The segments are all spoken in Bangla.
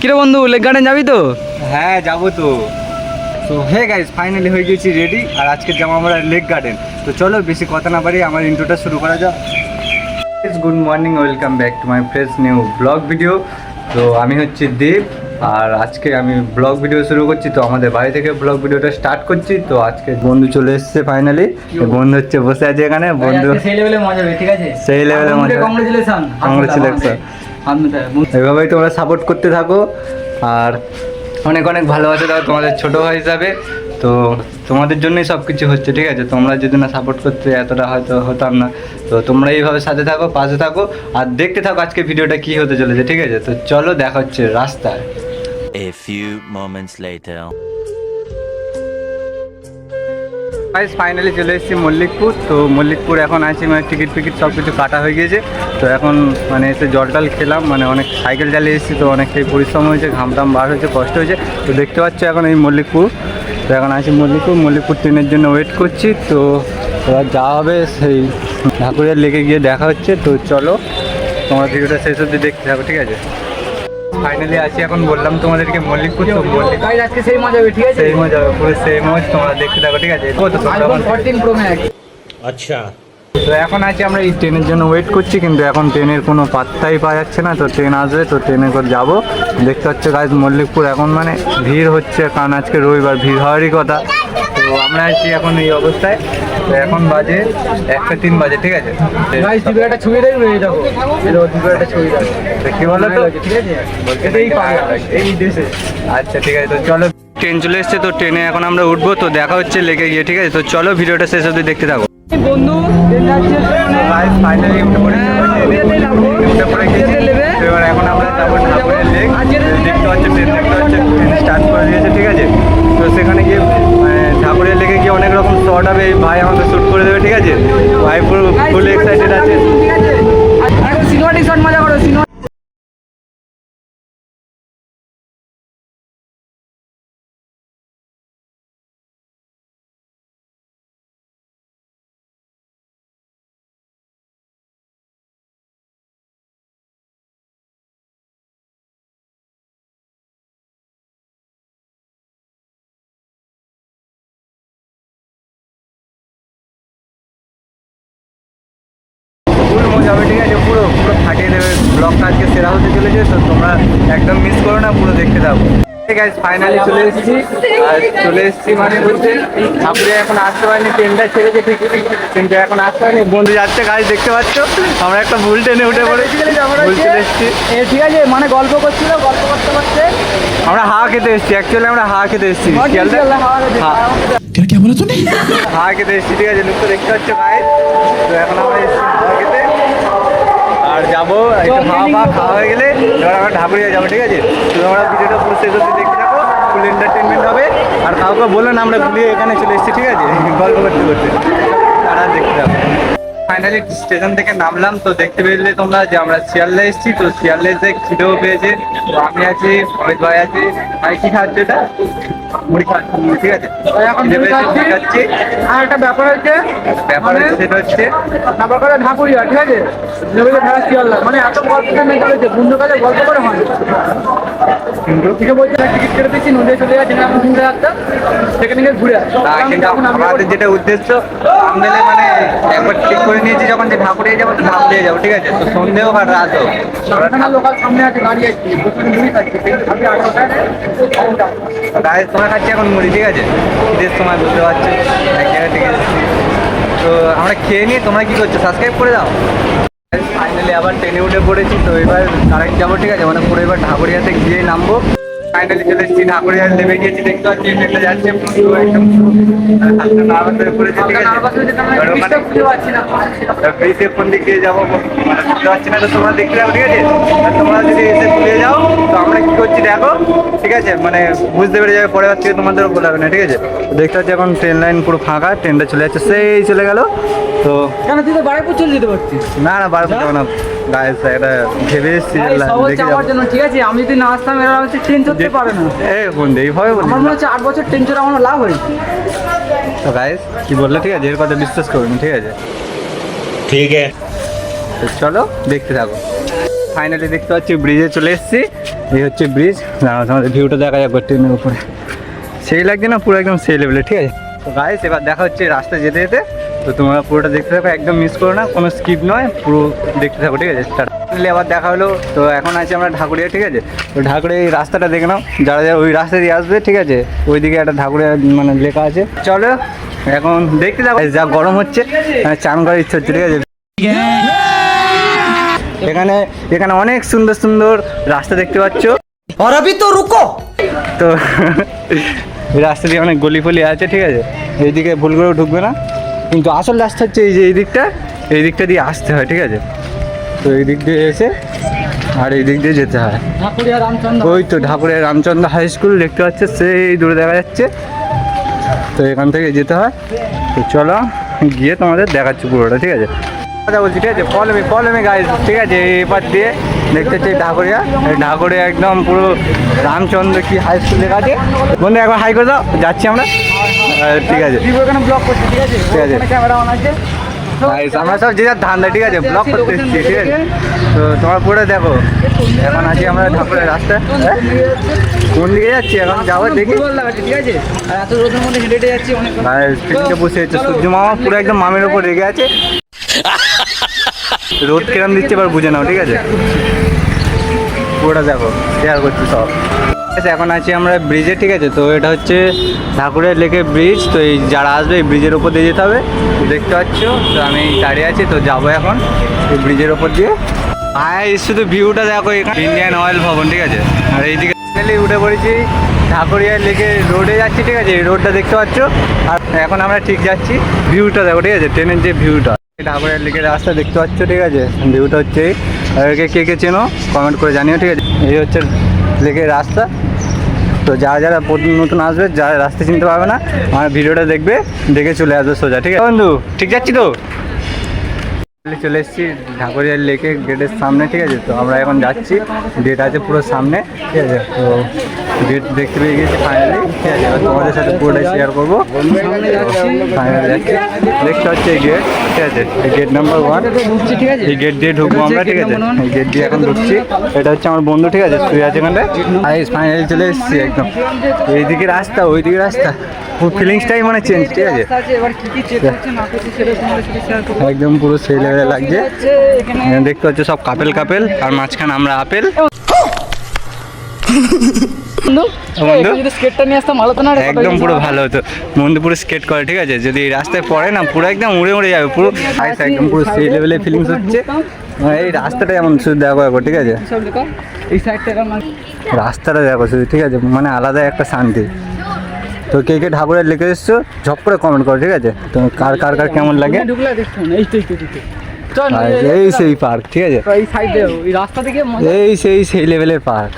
কিরে বন্ধু লেক গার্ডেন যাবি তো? হ্যাঁ যাব তো। তো হে গাইস ফাইনালি হয়ে গেছি রেডি আর আজকে যাব আমরা লেক গার্ডেন। তো চলো বেশি কথা না পারি আমার ইন্ট্রোটা শুরু করা যাক। Good morning welcome back to my fresh new vlog video তো আমি হচ্ছে দেব আর আজকে আমি ব্লগ ভিডিও শুরু করছি। তো আমাদের বাড়ি থেকে ব্লগ ভিডিওটা স্টার্ট করছি। তো আজকে বন্ধু চলে এসেছে ফাইনালি বন্ধু হচ্ছে বসে আছে এখানে। বন্ধু সেই লেভেলে মজা হবে ঠিক আছে? সেই এ মজা। Congratulation Congratulations. এভাবেই তোমরা সাপোর্ট করতে থাকো। আর অনেক অনেক ভালোবাসা দাও তোমাদের ছোট ভাই হিসাবে। তো তোমাদের জন্যই সব কিছু হচ্ছে ঠিক আছে? তোমরা যদি না সাপোর্ট করতে এতটা হয়তো হতাম না। তো তোমরা এইভাবে সাথে থাকো পাশে থাকো আর দেখতে থাকো আজকে ভিডিওটা কি হতে চলেছে ঠিক আছে? তো চলো দেখা হচ্ছে রাস্তায়। A few moments later. Finally চলে এসেছি মল্লিকপুর। তো মল্লিকপুর এখন আছি মানে টিকিট ফিকিট সব কিছু কাটা হয়ে গিয়েছে। তো এখন মানে এসে জল টল খেলাম মানে অনেক সাইকেল চালিয়ে এসেছি তো অনেকটাই পরিশ্রম হয়েছে ঘাম টাম বার হয়েছে কষ্ট হয়েছে। তো দেখতে পাচ্ছ এখন এই মল্লিকপুর। তো এখন আছি মল্লিকপুর মল্লিকপুর ট্রেনের জন্য ওয়েট করছি তো এবার যা হবে সেই ঢাকুরিয়ার লেগে গিয়ে দেখা হচ্ছে তো চলো তোমরা ভিডিওটা শেষ অবধি দেখতে থাকো ঠিক আছে? ফাইনালি আছি এখন বললাম তোমাদেরকে মল্লিকপুর তো মল্লিক আজকে সেই মজা হবে ঠিক আছে? সেই মজা হবে পুরো সেই মজ তোমরা দেখতে থাকো ঠিক আছে? কত আইফোন 14 প্রো ম্যাক্স তো এখন আছি আমরা এই ট্রেনের জন্য ওয়েট করছি কিন্তু এখন ট্রেনের কোনো পাত্তাই পাওয়া যাচ্ছে না। তো ট্রেন আসবে তো ট্রেনে করে যাব। দেখতে পাচ্ছ গাছ মল্লিকপুর এখন মানে ভিড় হচ্ছে কারণ আজকে রবিবার ভিড় হওয়ারই কথা। তো আমরা আছি এখন এই অবস্থায়। তো এখন বাজে একটা তিন বাজে ঠিক আছে? একটা ছবি দেখবে একটা ছবি কি বলো তো? ঠিক আছে? এই দেশে। আচ্ছা ঠিক আছে তো চলো। ট্রেন চলে এসছে তো ট্রেনে এখন আমরা উঠবো তো দেখা হচ্ছে লেগে গিয়ে ঠিক আছে? তো চলো ভিডিওটা শেষ অবধি দেখতে থাকো। বন্ধু ফাইনালি উঠে পড়েছি। এবার এখন আমরা যাব ঠাকুরের লেক। দেখতে পাচ্ছি ট্রেন দেখতে পাচ্ছি ট্রেন স্টার্ট করে দিয়েছে ঠিক আছে? তো সেখানে গিয়ে মানে, ঠাকুরের লেগে গিয়ে অনেক রকম শর্ট হবে। ভাই আমাকে শ্যুট করে দেবে ঠিক আছে? ভাই পুরো ফুল এক্সাইটেড আছে। ফুল যাবে, ঠিক আছে? পুরো পুরো ফাটিয়ে দেবে। ব্লগটা আজকে সেরা হতে চলেছে, তো তোমরা একদম মিস করো না, পুরো দেখতে থাকো। গাইজ ফাইনালি চলে এসেছি। আর চলে এসেছি মানে বলতে ঠাকুরে এখন আসতে পারিনি ট্রেনটা ছেড়েছে ঠিক কিন্তু এখন আসতে পারিনি বন্ধু যাচ্ছে গাছ দেখতে পাচ্ছ? আমরা একটা ভুল ট্রেনে উঠে পড়েছি। ভুল চলে এসেছি। এ ঠিক আছে মানে গল্প করছিল গল্প করতে করতে। আমরা হাওয়া খেতে এসেছি অ্যাকচুয়ালি আমরা হাওয়া খেতে এসেছি হ্যাঁ। হাওয়া খেতে। এসেছি ঠিক আছে লোক তো দেখতে পাচ্ছ গায়ে তো এখন আমরা এসেছি হাওয়া খেতে। আর যাব একটু হাওয়া ফাওয়া খাওয়া হয়ে গেলে এবার আমরা ঢাকুরিয়া যাব ঠিক আছে? তো আমরা ভিডিওটা পুরো শেষ অব্দি দেখতে থাকো ফুল এন্টারটেনমেন্ট হবে। আর কাউকে বলল না আমরা ঘুরিয়ে এখানে চলে এসেছি ঠিক আছে? গল্প করতে করতে। তারা দেখতে থাকো। ফাইনালি স্টেশন থেকে নামলাম তো দেখতে পেলে তোমরা যে আমরা শিয়ালদা এসেছি তো শিয়ালদা এসে খিদেও পেয়েছে। তো আমি আছি অমিত ভাই আছি। ভাই কি খাচ্ছে এটা? মুড়ি খাচ্ছি ঠিক আছে? এখন মুড়ি খাচ্ছি। আর একটা ব্যাপার হচ্ছে ব্যাপার মানে হচ্ছে সেটা হচ্ছে। ব্যাপার করে ঢাকুরিয়া ঠিক আছে? মানে এত গল্প চলেছে বন্ধু গল্প করে হয় যেটা উদ্দেশ্য মানে একবার ঠিক করে নিয়েছি যখন যে ঠাকুরিয়া যাব তো ঠাকুরিয়া যাব ঠিক আছে? তো সন্ধে হোক আর রাত হোক। সামনে লোকাল সামনে আছে গাড়ি আছে খাচ্ছে এখন মুড়ি, ঠিক আছে? ঈদের সময় বুঝতে পারছ? এক জায়গা থেকে তো আমরা খেয়ে নিয়ে, তোমরা কি করছ? সাবস্ক্রাইব করে দাও। ফাইনালি আবার ট্রেনে উঠে পড়েছি, তো এবার কারেক্ট যাব, ঠিক আছে? মানে পুরো এবার ঢাকুরিয়াতে গিয়ে নামবো। ফাইনালি চলে এসেছি নেমে গিয়েছি দেখতে পাচ্ছি ট্রেনটা যাচ্ছে পুরো একদম হালকা নার্ভাস হয়ে পড়েছে ঠিক আছে এবার ওখানে খুঁজে পাচ্ছি না। ব্রিজে কোন দিক দিয়ে যাব? মানে বুঝতে পারছি না তো তোমরা দেখতে যাব ঠিক আছে? আর তোমরা যদি এসে ভুলে যাও তো আমরা কি করছি দেখো ঠিক আছে? মানে বুঝতে পেরে যাবে পরে থেকে তোমাদের বলে হবে না ঠিক আছে? দেখতে পাচ্ছি এখন ট্রেন লাইন পুরো ফাঁকা ট্রেনটা চলে যাচ্ছে সেই চলে গেল। তো কেন তুই তো চলে যেতে পারছিস না না বার করতে হবে না। গাইস এটা ভেবে এসেছি আমার জন্য ঠিক আছে? আমি যদি না আসতাম এরা হচ্ছে ট্রেন চড়তে পারে না। এই কোন এইভাবে বলি আমার মনে হচ্ছে আট বছর ট্রেন চড়া আমার লাভ হয়েছে তো গাইস কি বললে ঠিক আছে? এর কথা বিশ্বাস করুন ঠিক আছে? ঠিক আছে। চলো দেখতে থাকো। ফাইনালি দেখতে পাচ্ছি ব্রিজে চলে এসেছি। এই হচ্ছে ব্রিজ দাঁড়াও তোমাদের ভিউটা দেখা যাক ট্রেনের উপরে। সেই লাগছে না? পুরো একদম সেই লেভেলে ঠিক আছে? তো গাইস এবার দেখা হচ্ছে রাস্তায় যেতে যেতে। তো তোমরা পুরোটা দেখতে থাকো একদম মিস করো না কোনো স্কিপ নয় পুরো দেখতে থাকো ঠিক আছে Finally আবার দেখা হলো তো এখন আছি আমরা ঢাকুরিয়া ঠিক আছে তো ঢাকুরিয়া এই রাস্তাটা দেখে নাও যারা যারা ওই রাস্তা দিয়ে আসবে ঠিক আছে ওইদিকে একটা ঢাকুরিয়া মানে লেখা আছে চলো এখন দেখতে থাকো যা গরম হচ্ছে মানে চান করার ইচ্ছে হচ্ছে ঠিক আছে এখানে এখানে অনেক সুন্দর সুন্দর রাস্তা দেখতে পাচ্ছ और अभी तो रुको তো এই রাস্তা দিয়ে অনেক গলি ফলি আছে ঠিক আছে এইদিকে ভুল করেও ঢুকবে না কিন্তু আসল রাস্তা হচ্ছে এই যে এই দিকটা এই দিকটা দিয়ে আসতে হয়, ঠিক আছে? তো এই দিক দিয়ে এসে আর এই দিক দিয়ে যেতে হয়। ওই তো ঢাকুরের রামচন্দ্র হাই স্কুল, দেখতে পাচ্ছে, সেই দূরে দেখা যাচ্ছে। তো এখান থেকে যেতে হয়। তো চলো, গিয়ে তোমাদের দেখাচ্ছি পুরোটা, ঠিক আছে? কথা বলছি, ঠিক আছে? ফলমি ফলমি গাইজ ঠিক আছে? এবার দিয়ে দেখতে হচ্ছে ঢাকুরিয়া। ঢাকুরিয়া একদম পুরো রামচন্দ্র কি হাই স্কুল লেখা আছে? বন্ধু একবার হাই করে দাও যাচ্ছি আমরা। ঠিক আছে। ঠিক আছে? ঠিক আছে। ক্যামেরা অন আছে। আমরা সব যে যার ধান্দা ঠিক আছে ব্লক করতে এসেছি ঠিক আছে। তো তোমার পুরো দেখো এখন আছি আমরা ঠাকুরের রাস্তা হ্যাঁ? কোন দিকে যাচ্ছি এখন যাব দেখি। ঠিক আছে? আর রোদের মধ্যে হেঁটে যাচ্ছি অনেক বসে আছে সূর্য মামা পুরো একদম মামের উপর রেগে আছে। রোদ কিরম দিচ্ছে এবার বুঝে নাও ঠিক আছে? পুরোটা দেখো শেয়ার করছি সব। এখন আছি আমরা ব্রিজে ঠিক আছে? তো এটা হচ্ছে ঠাকুরের লেকে ব্রিজ তো এই যারা আসবে এই ব্রিজের ওপর দিয়ে যেতে হবে। দেখতে পাচ্ছ? তো আমি দাঁড়িয়ে আছি, তো যাব এখন এই ব্রিজের ওপর দিয়ে। আয় শুধু ভিউটা দেখো, এখানে ইন্ডিয়ান অয়েল ভবন ঠিক আছে? আর এইদিকে উঠে পড়েছি ঢাকুরিয়া লেকে রোডে যাচ্ছি, ঠিক আছে? এই রোডটা দেখতে পাচ্ছ? আর এখন আমরা ঠিক যাচ্ছি ভিউটা দেখো, ঠিক আছে? ট্রেনের যে ভিউটা ঢাকুরিয়া লেকের রাস্তা দেখতে পাচ্ছ, ঠিক আছে? ভিউটা হচ্ছে কে কে চেনো কমেন্ট করে জানিও, ঠিক আছে? এই হচ্ছে লেকের রাস্তা। তো যারা যারা নতুন আসবে, যারা রাস্তা চিনতে পারবে না, আমার ভিডিওটা দেখবে, দেখে চলে আসবে সোজা, ঠিক আছে? বন্ধু, ঠিক যাচ্ছি তো? চলে এসেছি ঢাকুরিয়ার লেকে গেটের সামনে ঠিক আছে? তো আমরা এখন যাচ্ছি। গেট আছে পুরো সামনে ঠিক আছে? তো গেট দেখতে পেয়ে গেছি ফাইনালি ঠিক আছে? এবার তোমাদের সাথে পুরোটাই শেয়ার করব। ফাইনালি যাচ্ছি। দেখতে হচ্ছে এই গেট ঠিক আছে? এই গেট নাম্বার ওয়ান ঠিক আছে এই গেট দিয়ে ঢুকবো আমরা ঠিক আছে? এই গেট দিয়ে এখন ঢুকছি। এটা হচ্ছে আমার বন্ধু ঠিক আছে? শুয়ে আছে এখানটায়। ফাইনালি চলে এসেছি একদম। এইদিকে রাস্তা ওইদিকে রাস্তা। পুরো ফিলিংসটাই মানে চেঞ্জ ঠিক আছে? একদম পুরো সেই লেভেলে লাগছে। দেখতে হচ্ছে সব কাপেল কাপেল আর মাঝখানে আমরা আপেল। বন্ধু একদম পুরো ভালো হতো। বন্ধু পুরো স্কেট করে ঠিক আছে? যদি রাস্তায় পড়ে না পুরো একদম উড়ে উড়ে যাবে পুরো আইস একদম পুরো সেই লেভেলে ফিলিংস হচ্ছে। মানে এই রাস্তাটা এমন শুধু দেখো একবার ঠিক আছে? মানে রাস্তাটা দেখো শুধু ঠিক আছে? মানে আলাদা একটা শান্তি। তো কে কে ঠাকুরের লিখে এসছো ঝপ করে কমেন্ট করো ঠিক আছে? তো কার কার কার কেমন লাগে? এই তো এই সেই পার্ক ঠিক আছে? তো এই সাইডে এই রাস্তা থেকে এই সেই সেই লেভেলের পার্ক।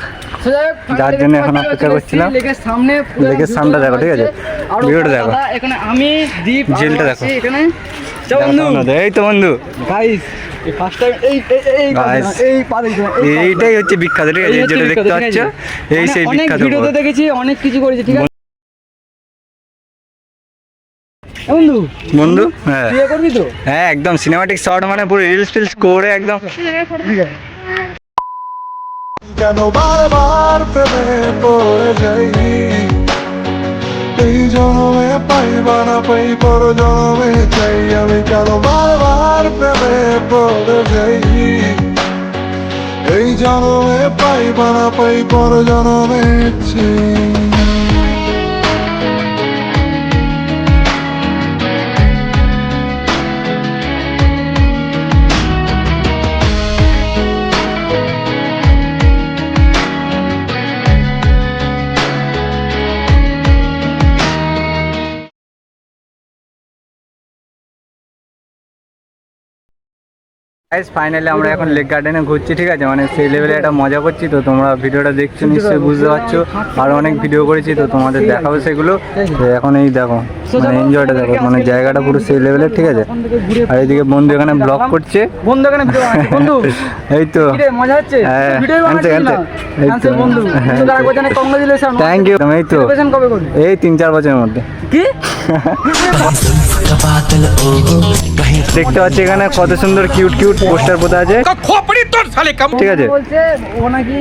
যার জন্য এখন অপেক্ষা করছিলাম। সামনে লেকের দুটো দেখো, ঠিক আছে? দেখো। এখানে আমি দীপ আরও দেখো। এখানে। এই তো বন্ধু। গাইস এইটাই হচ্ছে বিখ্যাত ঠিক আছে? যেটা দেখতে পাচ্ছ এই সেই বিখ্যাত ভিডিওতে দেখেছি অনেক কিছু করেছি ঠিক আছে? বন্ধু? বন্ধু? হ্যাঁ। বিয়ে করবি তো? হ্যাঁ একদম সিনেমাটিক শট মানে পুরো রিলস ফিলস করে একদম। কেন বারবার প্রেমে পড়ে যাই? এই জনমে পাইবা না পাই পর জনমে চাই। আমি কেন বারবার প্রেমে পড়ে যাই? এই জনমে পাইবা না পাই পর জনমে চাই। গাইস ফাইনালি আমরা এখন লেক গার্ডেনে ঘুরছি ঠিক আছে? মানে সেই লেভেলে একটা মজা করছি তো তোমরা ভিডিওটা দেখছ নিশ্চয়ই বুঝতে পারছ। আর অনেক ভিডিও করেছি তো তোমাদের দেখাবো সেগুলো। এখন এই দেখো মানে এনজয়টা দেখো মানে জায়গাটা পুরো সেই লেভেলের ঠিক আছে? আর এইদিকে বন্ধু এখানে ব্লগ করছে। বন্ধু এখানে বন্ধু। এই তো। মজা হচ্ছে? হ্যাঁ, হ্যাঁ, থ্যাংক ইউ এই তো। এই তিন চার বছরের মধ্যে। কি? দেখতে পাচ্ছি এখানে কত সুন্দর কিউট কিউট পোস্টার পোতা আছে? ঠিক আছে। বলছে ও নাকি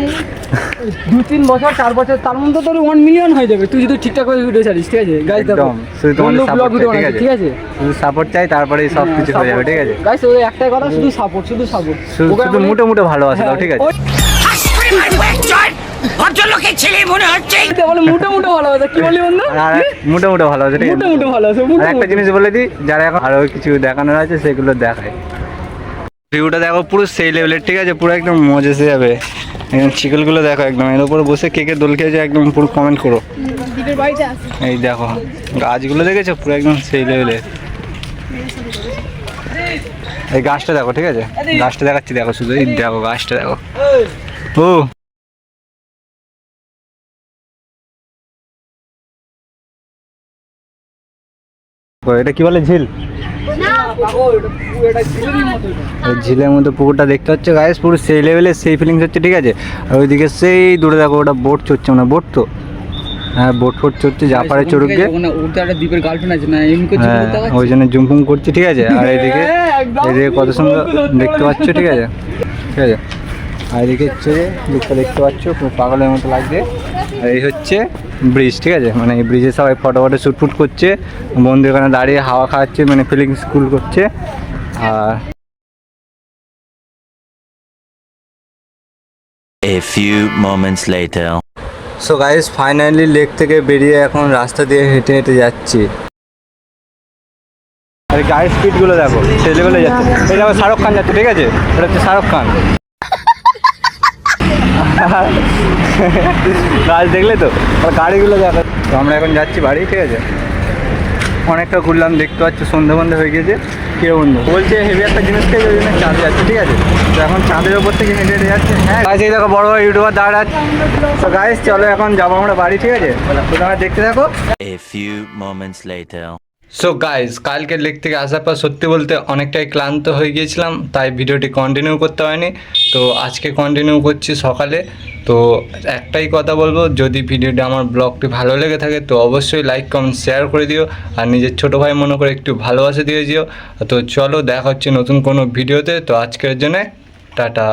দু তিন বছর চার বছর তার মধ্যে তোর ওয়ান মিলিয়ন হয়ে যাবে। তুই যদি ঠিকঠাক করে ভিডিও ছাড়িস ঠিক আছে? গাইজ দেখো শুধু ব্লগ সাপোর্ট ভিডিও ঠিক আছে? ঠিক আছে? শুধু সাপোর্ট চাই তারপরে সব কিছু হয়ে যাবে ঠিক আছে? গাইজ ওই একটাই কথা শুধু সাপোর্ট শুধু সাপোর্ট শুধু মুঠো ভালোবাসা দাও ঠিক আছে? বলে কি বলি বন্ধু? ঠিক আছে? একটা জিনিস বলে দিই যারা এখন আরও কিছু দেখানোর আছে সেগুলো দেখায়। ভিউটা দেখো পুরো সেই লেভেলের ঠিক আছে? পুরো একদম মজা এসে যাবে। একদম চিকেলগুলো দেখো একদম। এর উপরে বসে কেকের দোল খেয়েছে একদম পুরো কমেন্ট করো। এই দেখো গাছগুলো দেখেছ? পুরো একদম সেই লেভেলের এই গাছটা দেখো ঠিক আছে? গাছটা দেখাচ্ছি দেখো শুধু। এই দেখো গাছটা দেখো। ও! এটা কি বলে ঝিল? এই ঝিলের মতো পুকুরটা দেখতে হচ্ছে গাইস পুরো সেই লেভেলের সেই ফিলিংস হচ্ছে ঠিক আছে? আর ওইদিকে সেই দূরে দেখো ওটা বোট চড়ছে মানে বোট তো? হ্যাঁ বোট ফোট চড়ছে জাপারে চড়ুক গিয়ে ওর দ্বীপের গার্লফ্রেন্ড আছে না এমনি করছে হ্যাঁ ওই জন্য জুম ফুম করছে ঠিক আছে? আর এদিকে এদিকে কত সুন্দর দেখতে পাচ্ছ ঠিক আছে? ঠিক আছে? আর এদিকে হচ্ছে দিকটা দেখতে পাচ্ছ খুব পাগলের মতো লাগছে। আর এই হচ্ছে ব্রিজ ঠিক আছে? মানে এই ব্রিজে সবাই ফটো ফটো শ্যুট ফুট করছে। বন্ধু এখানে দাঁড়িয়ে হাওয়া খাওয়াচ্ছে মানে ফিলিংস কুল করছে। আর A few moments later. So guys finally lake থেকে বেরিয়ে এখন রাস্তা দিয়ে হেঁটে হেঁটে যাচ্ছি। আর গাড়ির স্পিডগুলো দেখো সেই লেভেলে যাচ্ছে। দেখো শাহরুখ খান যাচ্ছে ঠিক আছে? এটা হচ্ছে শাহরুখ খান গাছ দেখলে তো? গাড়িগুলো দেখো। তো আমরা এখন যাচ্ছি বাড়ি, ঠিক আছে? অনেকটা ঘুরলাম, দেখতে পাচ্ছ সন্ধে বন্ধে হয়ে গেছে। কে বন্ধু? বলছে, হেভি একটা জিনিস খেয়ে ওই জন্য চাঁদে যাচ্ছে, ঠিক আছে? তো এখন চাঁদের ওপর থেকে হেঁটে হেঁটে যাচ্ছে। হ্যাঁ গাছ দেখো, বড় বড় ইউটিউবার দাঁড়াচ্ছে তো গাইস চলো এখন যাব আমরা বাড়ি, ঠিক আছে? তোমরা দেখতে থাকো. সো গাইজ কালকে লেক থেকে আসার পর সত্যি বলতে অনেকটাই ক্লান্ত হয়ে গিয়েছিলাম, তাই ভিডিওটি কন্টিনিউ করতে হয়নি। তো আজকে কন্টিনিউ করছি সকালে। তো একটাই কথা বলব, যদি ভিডিওটি আমার ব্লগটি ভালো লেগে থাকে, তো অবশ্যই লাইক কমেন্ট শেয়ার করে দিও। আর নিজের ছোটো ভাই মনে করে একটু ভালোবাসা দিয়ে দিও তো চলো, দেখা হচ্ছে নতুন কোনো ভিডিওতে। তো আজকের জন্য, টাটা।